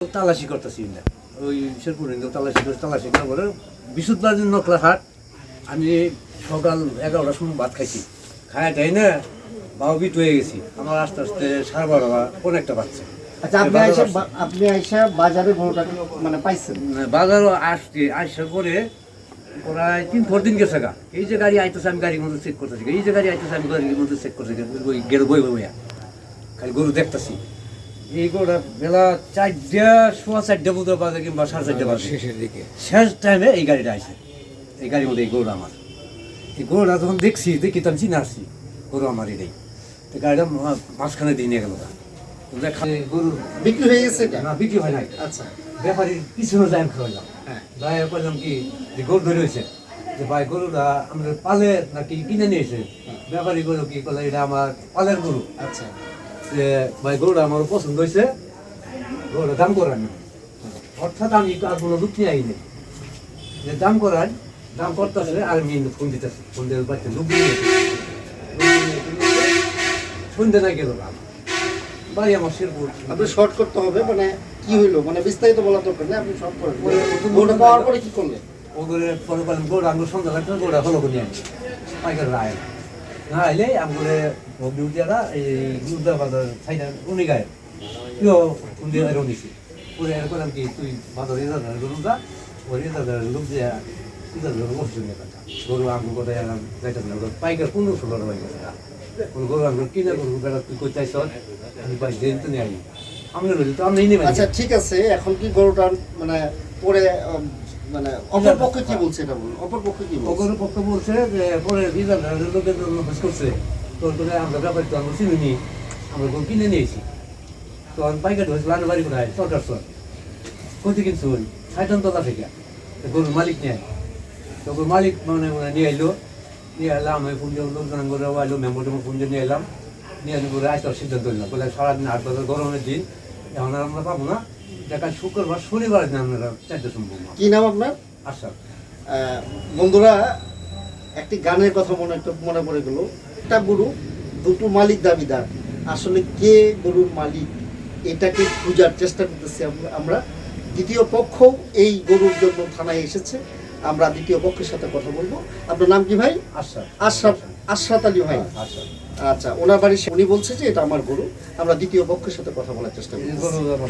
তালাশি করতেছি না। ওই শেরপুর হিন্দু তালাশি করে তালাশি করার পরে বিশুদ্ধবাদী নকলা হাট আমি সকাল এগারোটার সময় ভাত খাইছি। খায় তাই না বাবা বিট হয়ে গেছি। আমার আস্তে আস্তে সাড়ে বারো অনেকটা বাচ্চা আচ্ছা আপনি আইসা আপনি আইসা বাজারে গরুটা মানে পাইছেন? বাজারও আসছি আসার পরে প্রায় তিন চার দিন গেছে গা। এই যে গাড়ি আইতেছে আমি গাড়ির মধ্যে চেক করতেছি এই যে গাড়ি আইতেছে আমি গাড়ির মধ্যে চেক করতেছি বই বই বইয়া। খালি গরু দেখতেছি। এই গরুটা বেলা চারটা সোয়া চারটা মতো বাজে কিংবা সাড়ে চারটা বাজে। শেষের দিকে। শেষ টাইমে এই গাড়িটা আসে এই গাড়ির মধ্যে এই গরুটা আমার। এই গরুটা যখন দেখছি দেখি তো আমি চিনে আসছি গরু আমার এটাই তো গাড়িটা মাঝখানে দিয়ে নিয়ে গেল গরু বিক্রি হয়ে গেছে না বিক্রি হয় নাই। আচ্ছা। ব্যাপারীর পিছনে যাই আমি খাওয়াইলাম হ্যাঁ। ভাই বললাম কি যে গরু ধরে হয়েছে যে ভাই গরুটা আমাদের পালে নাকি কিনে নিয়েছে ব্যাপারী গরু কি করলে এটা আমার পালের গরু। আচ্ছা। যে ভাই গরুটা আমার পছন্দ হয়েছে গরুটা দাম করান অর্থাৎ আমি আর কোনো দুঃখ নিয়ে আইনি যে দাম করান দাম করতেছে আর আমি ফোন দিতেছি। ফোন দিয়ে দুঃখ নিয়ে শুনতে না গেল বাড়ি আমার শেরপুর আপনি শর্ট করতে হবে মানে কি হইল? মানে বিস্তারিত বলা দরকার না আপনি শর্ট করেন। গরুটা পাওয়ার পরে কি করলেন? ওগুলো পরে বলেন গোড়া আঙুল সন্ধ্যা লাগতো গোড়া হলো করে আনি পাইকার রায়। না আইলে আঙুলে ভগ্নি উঠিয়ারা এই গুরুদা বাজার সাইডা উনি গায়ে তুইও উনি আর উনিছি পরে এর কি তুই বাজার রেজা ধরে গরু যা ওই রেজা ধরে লোক যে তুই ধরে বসে নিয়ে কথা গরু আঙুল কথা এলাম যাইতে না পাইকার পনেরো ষোলো পাইকার কোন গরু আঙুল কিনে গরু বেড়া তুই কই চাইছ আমি পাই দিন তো নিয়ে আমি রইল তো আমি আচ্ছা ঠিক আছে এখন কি গরুটার মানে পরে মানে অপর পক্ষে কি বলছে এটা বলুন? অপর পক্ষে কি বলছে? পক্ষ বলছে যে পরে রিজাল্ট লোকের জন্য খোঁজ করছে। তোর করে আমরা ব্যাপার তো আমরা চিনি আমরা গরু কিনে নিয়েছি। তো আমি পাইকারি হয়েছিল আনো বাড়ি কোথায়? সরকার সর কোথায় কিনছো ওই সাইটন তলা থেকে। তো গরুর মালিক নেয় তো গরুর মালিক মানে নিয়ে এলো নিয়ে এলাম আমি ফোন দিয়ে লোকজন করে মেম্বার টেম্বার ফোন দিয়ে নিয়ে এলাম। নিয়ে এনে করে সিদ্ধান্ত নিলাম। বলে সারাদিন আট বছর গরমের দিন। এখন আমরা পাবো না। দেখা শুক্রবার শনিবার দিন আমরা চারটে সম্ভব কি নাম আপনার? বন্ধুরা একটি গানের কথা মনে একটা মনে পড়ে গেল। একটা গরু দুটো মালিক দাবিদার। আসলে কে গরুর মালিক? এটাকে খোঁজার চেষ্টা করতেছি আমরা- দ্বিতীয় পক্ষ এই গরুর জন্য থানায় এসেছে। আমরা দ্বিতীয় পক্ষের সাথে কথা বলব। আপনার নাম কি ভাই? আচ্ছা আশরাফ আশরাত আলী ভাই। আচ্ছা আচ্ছা ওনার বাড়ি উনি বলছে যে এটা আমার গরু। আমরা দ্বিতীয় পক্ষের সাথে কথা বলার চেষ্টা করব